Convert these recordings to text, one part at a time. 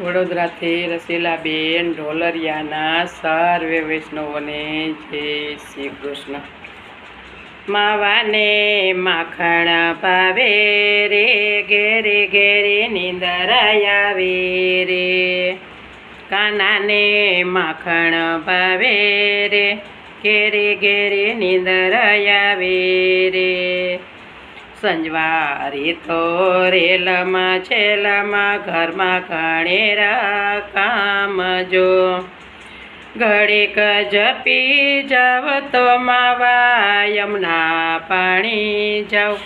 વડોદરાથી રસીલાબેન ઢોલરિયાના સર્વે વૈષ્ણવોને જય શ્રી કૃષ્ણ. માવાને માખણ ભાવે રે, ઘેરે ઘેરે નિંદર આવે રે. કાનાને માખણ ભાવે રે, ઘેરે ઘેરે નિંદરાયા આવે રે. સંજવારી તો રેલમાં, છેલામાં, ઘરમાં ઘણેરા કામ જો. ઘડીક જપી જાવ તો માવા યમુના પાણી જાઉં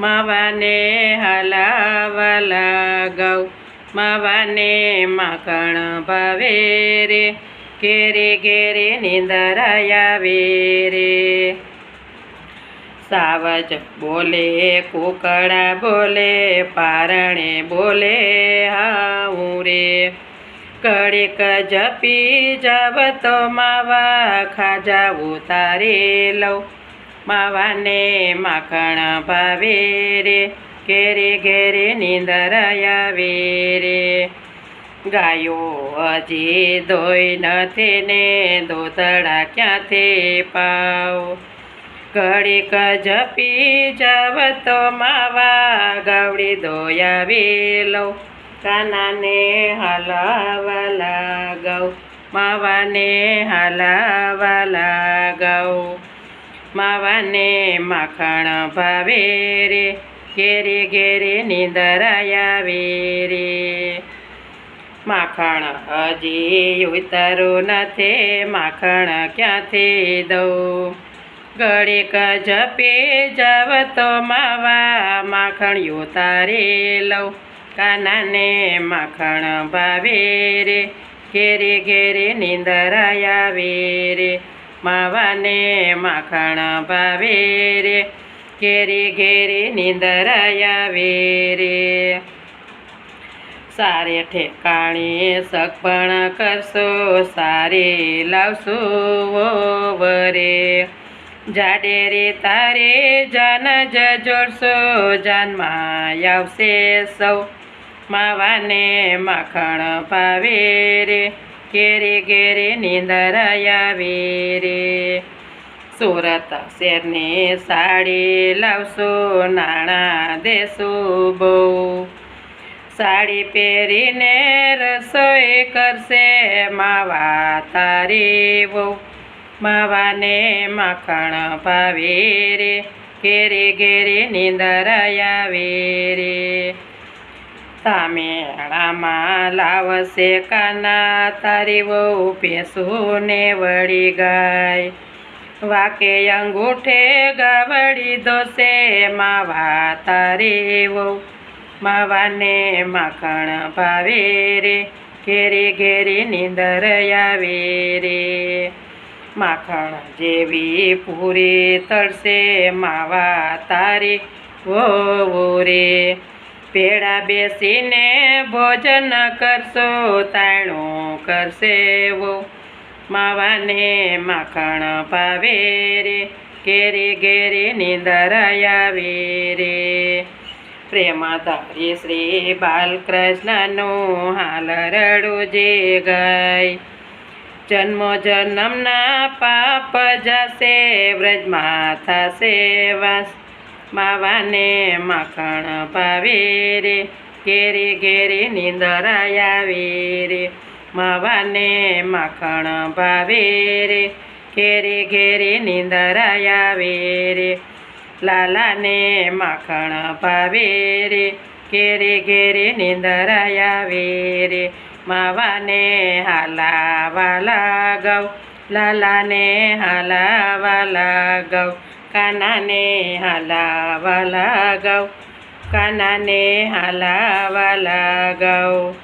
માવાને હલાવા લાગાવ માવાને માકણ ભાવે રે. ઘેરે ઘેરે નિંદરાયા આવે રે. સાવજ બોલે, કુકડા બોલે, પારણે બોલે હાઉરે કડીક જપી જાવ તો માવા ખાજા ઉતારી લઉં. માવાને માખણ ભાવે રે, ઘેરે ઘેરે નીંદર આવે રે. ગાયો હજી ધોઈ નથી ને દોતડા ક્યાંથી પાવ? ઘડીક જપી જાવ તો માવા ગવડી દોયાવી લઉં. કાનાને હલાવા લાગવ, માવાને હલાવા લાગવ. માવાને માખણ ભાવે રે, ઘેરે ઘેરે નિંદરાયા રે. માખણ હજી ઉતરું નથી, માખણ ક્યાંથી દઉં? ઘડીક જપે જાવ તો માવા માખણિયું તારે લઉં. કાનાને માખણ ભાવે રે, ઘેરે ઘેરે નિંદર આવે માવાને માખણ ભાવે રે, ઘેરે ઘેરે નિંદર આવે સારે ઠેકાણે સગપણ કરશો, સારે લાવશો વરે. જાડે રે તારે જાન જ જોડશો જાનમાં આવશે સૌ. માવાને માખણ પાવે રે, ઘેરે ઘેરે નીંદર આવે રે. સુરત શેરની સાડી લાવશો, નાણાં દેશો બહુ. સાડી પહેરીને રસોઈ કરશે, માવા તારી વહુ. માવાને મખણ ભાવે રે ઘેરે ઘેરે નિંદર આવે રે લાવશે કાના, તારી વહુ પેસુને વળી ગાય. વાકે અંગૂઠે ગાવડી દોશે માવા તારી વહુ. માવાને માખણ ભાવે રે ઘેરે ઘેરે નિંદર આવે રે માખણ જેવી પૂરી તળશે માવા તારી. વો રે, પેડા બેસીને ભોજન કરશો તાણું કરશે વો. માવાને માખણ પાવે રે, ઘેરે ઘેરે નીંદર આવે રે. પ્રેમધારી શ્રી બાલકૃષ્ણનું હાલ રડું જે ગઈ. જન્મ જન્મના પાપ જશે, વ્રજમાં થશે વાસ. માવાને માખણ ભાવે રે, ઘેરી ઘેરી નિંદર આવે માવાને માખણ ભાવે રે, ઘેરી ઘેરી નિંદર આવે લાલાને માખણ ભાવે રે, ઘેરી ઘેરી નિંદર આવે માવાને હાલાવા લાગવ લાલાને હાલાવા લાગવ કાનાને હાલાવા લાગવ કાનાને હાલાવા લાગવ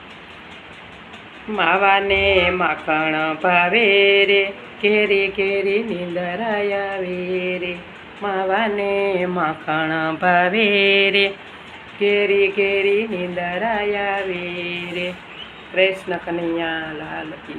માવાને માખણ ભાવે રે ઘેરી ઘેરી નિંદર આવે રે માવાને માખણ ભાવે રે ઘેરી ઘેરી નિંદર આવે રે stress na kaniya lahalaki.